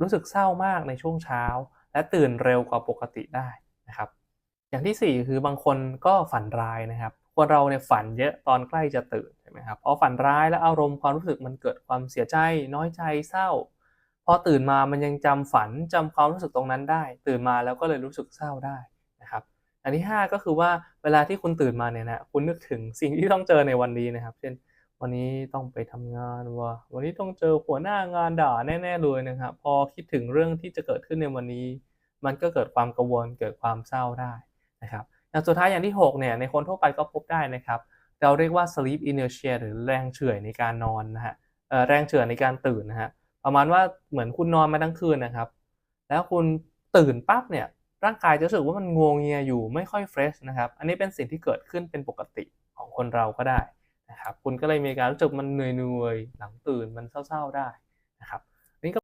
รู้สึกเศร้ามากในช่วงเช้า และตื่นเร็วกว่าปกติได้นะครับ อย่างที่ 4 คือบางคนก็ฝันร้ายนะครับ คนเราเนี่ยฝันเยอะตอนใกล้จะตื่นใช่ไหมครับพอฝันร้ายแล้วอารมณ์ความรู้สึกมันเกิดความเสียใจ น้อยใจเศร้า พอตื่นมามันยังจำฝันจำความรู้สึกตรงนั้นได้ ตื่นมาแล้วก็เลยรู้สึกเศร้าได้นะครับอันที่ 5 ก็คือว่าเวลาที่คุณตื่นมาเนี่ยนะคุณนึกถึงสิ่งที่ต้องเจอในวันนี้นะครับ เช่น วันนี้ต้องไปทำงานว่ะวันนี้ต้องเจอหัวหน้างานด่าแน่ๆเลยนะครับพอคิดถึงเรื่องที่จะเกิดขึ้นในวันนี้ มันก็เกิดความกังวลเกิดความเศร้าได้นะครับอย่างสุดท้ายอย่างที่ 6 เนี่ยในคนทั่วไปก็พบได้นะครับ เราเรียกว่า sleep inertia หรือแรงเฉื่อยในการนอนนะฮะแรงเฉื่อยในการตื่นนะฮะประมาณว่าเหมือนคุณนอนมาทั้งคืนนะครับ แล้วคุณตื่นปั๊บเนี่ยร่างกายจะรู้สึกว่ามันงวงเงียอยู่ไม่ค่อยเฟรชนะครับ อันนี้เป็นสิ่งที่เกิดขึ้นเป็นปกติของคนเราก็ได้ นะครับคุณก็เลยมีการรู้สึกมันเหนื่อยๆหลังตื่นมันเศร้าๆได้นะครับ